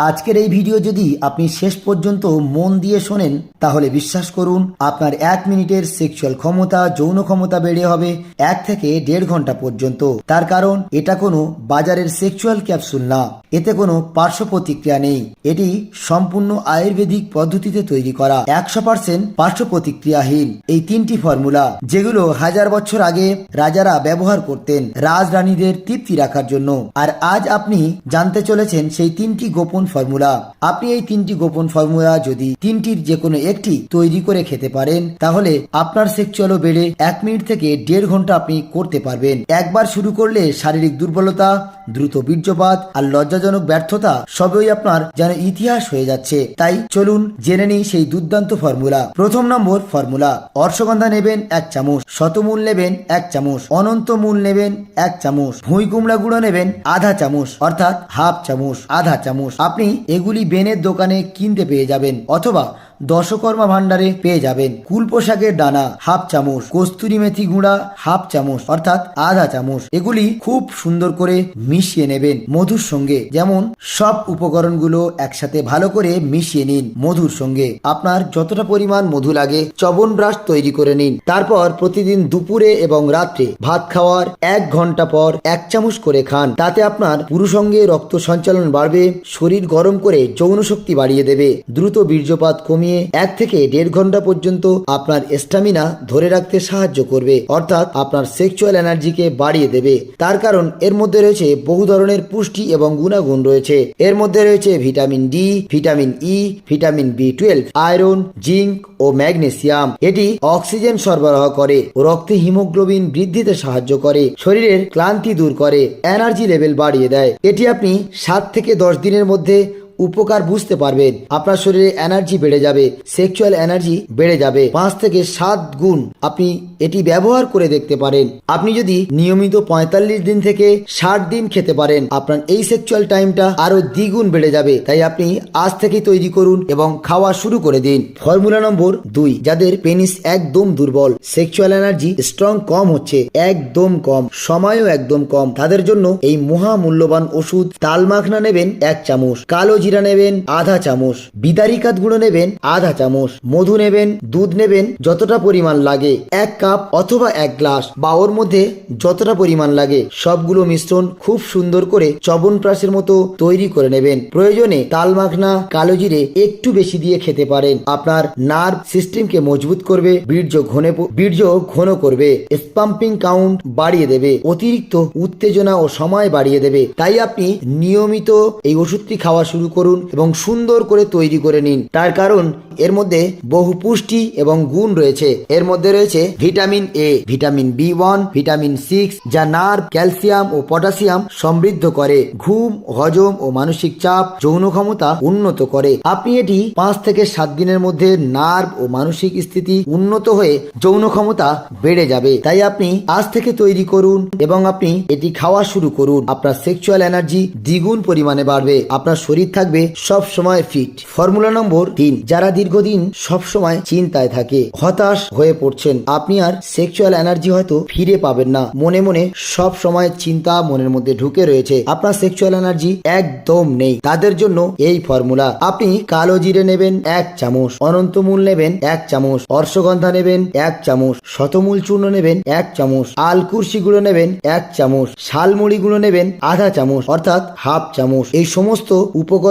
আজকের এই ভিডিও যদি আপনি শেষ পর্যন্ত মন দিয়ে শোনেন, তাহলে বিশ্বাস করুন, আপনার এক মিনিটের সেক্সুয়াল ক্ষমতা, যৌন ক্ষমতা বেড়ে হবে এক থেকে দেড় ঘণ্টা পর্যন্ত। তার কারণ, এটা কোনো বাজারের সেক্সুয়াল ক্যাপসুল না। এতে কোনো পার্শ্ব প্রতিক্রিয়া নেই। এটি সম্পূর্ণ আয়ুর্বেদিক পদ্ধতিতে তৈরি করা। একশো পার্সেন্ট পার্শ্ব প্রতিক্রিয়াহীন। এই তিনটি ফর্মুলা, যেগুলো হাজার বছর আগে রাজারা ব্যবহার করতেন, রাজরানীদের তৃপ্তি রাখার জন্য। আর আজ আপনি জানতে চলেছেন সেই তিনটি গোপন ফর্মুলা। আপনি এই তিনটি গোপন ফর্মুলা যদি তিনটির যে কোনো একটি তৈরি করে খেতে পারেন, তাহলে আপনার সেক্সুয়ালও বেড়ে এক মিনিট থেকে দেড় ঘণ্টা আপনি করতে পারবেন। একবার শুরু করলে শারীরিক দুর্বলতা দ্রুত বীর্যপাত আর লজ্জাজনক ব্যর্থতা সবই আপনার যেন ইতিহাস হয়ে যাচ্ছে। তাই চলুন জেনে নিই সেই দুর্দান্ত ফর্মুলা। প্রথম নম্বর ফর্মুলা। অর্শগন্ধা নেবেন এক চামচ, শতমূল নেবেন এক চামচ, অনন্ত মূল নেবেন এক চামচ, ভুঁই কুমড়া গুঁড়ো নেবেন আধা চামচ, অর্থাৎ হাফ চামচ, আধা চামচ। আপনি এগুলি বেনের দোকানে কিনতে পেয়ে যাবেন, অথবা দশকর্মা ভান্ডারে পেয়ে যাবেন। কুল পোশাকের ডানা হাফ চামচ। কস্তুরি মেথি গুঁড়া, হাফ চামচ। অর্থাৎ আধা চামচ। এগুলি খুব সুন্দর করে মিশিয়ে নেবেন মধুর সঙ্গে। যেমন সব উপকরণগুলো একসাথে ভালো করে মিশিয়ে নিন মধুর সঙ্গে। আপনার যতটা পরিমাণ মধু লাগে, চবন ব্রাশ তৈরি করে নিন। তারপর প্রতিদিন দুপুরে এবং রাত্রে ভাত খাওয়ার এক ঘণ্টা পর এক চামচ করে খান। তাতে আপনার পুরুষঙ্গে রক্ত সঞ্চালন বাড়বে, শরীর গরম করে যৌন শক্তি বাড়িয়ে দেবে, দ্রুত বীর্যপাত কমিয়ে এক থেকে দেড় ঘণ্টা পর্যন্ত আপনার স্ট্যামিনা ধরে রাখতে সাহায্য করবে। অর্থাৎ আপনার সেক্সুয়াল এনার্জিকে বাড়িয়ে দেবে। তার কারণ এর মধ্যে রয়েছে বহু ধরনের পুষ্টি এবং গুণাগুণ রয়েছে। এর মধ্যে রয়েছে vitamin D vitamin E vitamin B twelve iron zinc ও ম্যাগনেসিয়াম এটি অক্সিজেন সরবরাহ করে। রক্তে হিমোগ্লোবিন বৃদ্ধিতে সাহায্য করে। শরীরের ক্লান্তি দূর করে। এনার্জি লেভেল বাড়িয়ে দেয়। এটি আপনি সাত থেকে দশ দিনের মধ্যে উপকার বুঝতে পারবেন। আপনার শরীরে এনার্জি বেড়ে যাবে সেক্সুয়াল এনার্জি বেড়ে যাবে। পাঁচ থেকে সাত গুণ আপনি এটি ব্যবহার করে দেখতে পারেন। আপনি যদি নিয়মিত পঁয়তাল্লিশ দিন থেকে ষাট দিন খেতে পারেন, আপনার এই সেক্সুয়াল টাইমটা আরও দ্বিগুণ বেড়ে যাবে। তাই আপনি আজ থেকেই তৈরি করুন এবং খাওয়া শুরু করে দিন। ফর্মুলা নম্বর দুই, যাদের পেনিস একদম দুর্বল সেক্সুয়াল এনার্জি স্ট্রং কম হচ্ছে, একদম কম, সময়ও একদম কম। তাদের জন্য এই মহা মূল্যবান ওষুধ তাল মাখনা নেবেন এক চামচ। কালো জিরা নেবেন, আধা চামচ। বিদারি কাঠ গুঁড়ো নেবেন, আধা চামচ। মধু নেবেন, দুধ নেবেন, যতটা পরিমাণ লাগে। এক কাপ অথবা এক গ্লাস, বা ওর মধ্যে যতটা পরিমাণ লাগে, সবগুলো মিশ্রণ খুব সুন্দর করে চবন প্রাসের মতো তৈরি করে নেবেন। প্রয়োজনে তাল মাখনা, কালো জিরে একটু বেশি দিয়ে খেতে পারেন। আপনার নার্ভ সিস্টেমকে মজবুত করবে, বীর্য ঘনে বীর্য ঘন করবে। স্পাম্পিং কাউন্ট বাড়িয়ে দেবে, অতিরিক্ত উত্তেজনা ও সময় বাড়িয়ে দেবে। তাই আপনি নিয়মিত এই ওষুধটি খাওয়া শুরু করুন এবং সুন্দর করে তৈরি করে নিন। তার কারণ, এর মধ্যে বহু পুষ্টি এবং গুণ রয়েছে। এর মধ্যে রয়েছে vitamin A vitamin B one vitamin six যা নার্ভ, ক্যালসিয়াম ও পটাশিয়াম সমৃদ্ধ করে। ঘুম, হজম ও মানসিক চাপ যৌন ক্ষমতা উন্নত করে। আপনি এটি পাঁচ থেকে সাত দিনের মধ্যে নার্ভ ও মানসিক স্থিতি উন্নত হয়ে যৌন ক্ষমতা বেড়ে যাবে। তাই আপনি আজ থেকে তৈরি করুন এবং আপনি এটি খাওয়া শুরু করুন। আপনার সেক্সুয়াল এনার্জি দ্বিগুণ পরিমাণে বাড়বে। আপনার শরীর থাকবে সব সময় ফিট ফর্মুলা নম্বর তিন। যারা দীর্ঘদিন সব সময় চিন্তায় থাকে, হতাশ হয়ে পড়ছেন, আপনি আর সেক্সুয়াল এনার্জি হয়তো ফিরে পাবেন না। মনে মনে সব সময় চিন্তা মনের মধ্যে ঢুকে রয়েছে। আপনার সেক্সুয়াল এনার্জি একদম নেই। তাদের জন্য এই ফর্মুলা আপনি কালো জিরে নেবেন এক চামচ অনন্তমূল নেবেন এক চামচ, অর্শগন্ধা নেবেন এক চামচ, শতমূল চূর্ণ নেবেন এক চামচ আলকুরশি গুঁড়ো নেবেন এক চামচ, শালমুড়ি গুঁড়ো নেবেন আধা চামচ, অর্থাৎ হাফ চামচ। এই সমস্ত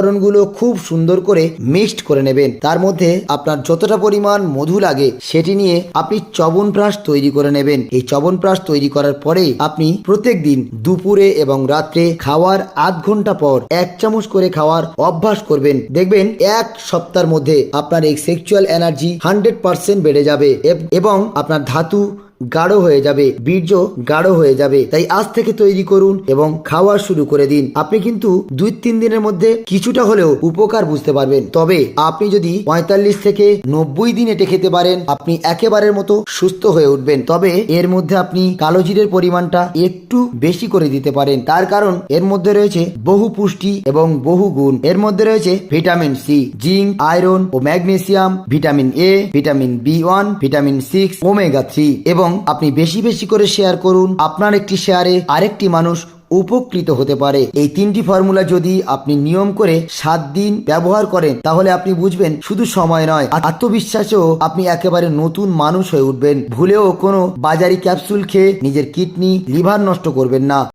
উপকরণগুলো খুব সুন্দর করে মিক্সড করে নেবেন। তার মধ্যে আপনার যতটা পরিমাণ মধু লাগে সেটি নিয়ে আপনি চবনপ্রাশ তৈরি করে নেবেন। এই চবনপ্রাশ তৈরি করার পরে আপনি প্রত্যেক দিন দুপুরে এবং রাত্রে খাওয়ার আধ ঘণ্টা পর এক চামচ করে খাওয়ার অভ্যাস করবেন। দেখবেন এক সপ্তাহের মধ্যে আপনার এই সেক্সুয়াল এনার্জি হান্ড্রেড পার্সেন্ট বেড়ে যাবে। এবং আপনার ধাতু গাঢ় হয়ে যাবে, বীর্য গাঢ় হয়ে যাবে। তাই আজ থেকে তৈরি করুন এবং খাওয়া শুরু করে দিন। আপনি কিন্তু দুই তিন দিনের মধ্যে কিছুটা হলেও উপকার বুঝতে পারবেন। তবে আপনি যদি পঁয়তাল্লিশ থেকে নব্বই দিন এটে খেতে পারেন, আপনি একেবারের মতো সুস্থ হয়ে উঠবেন। তবে এর মধ্যে আপনি কালো জিরের পরিমাণটা একটু বেশি করে দিতে পারেন। তার কারণ এর মধ্যে রয়েছে বহু পুষ্টি এবং বহু গুণ। এর মধ্যে রয়েছে vitamin C, zinc, iron O magnesium, vitamin A, vitamin B one, vitamin six, omega three এবং আপনি বেশি বেশি করে শেয়ার করুন, আপনার একটি শেয়ারে আরেকটি মানুষ উপকৃত হতে পারে। এই তিনটি ফর্মুলা যদি আপনি নিয়ম করে সাত দিন ব্যবহার করেন, তাহলে আপনি বুঝবেন শুধু সময় নয় আত্মবিশ্বাসেও আপনি একেবারে নতুন মানুষ হয়ে উঠবেন। ভুলেও কোনো বাজারি ক্যাপসুল খেয়ে নিজের কিডনি লিভার নষ্ট করবেন না।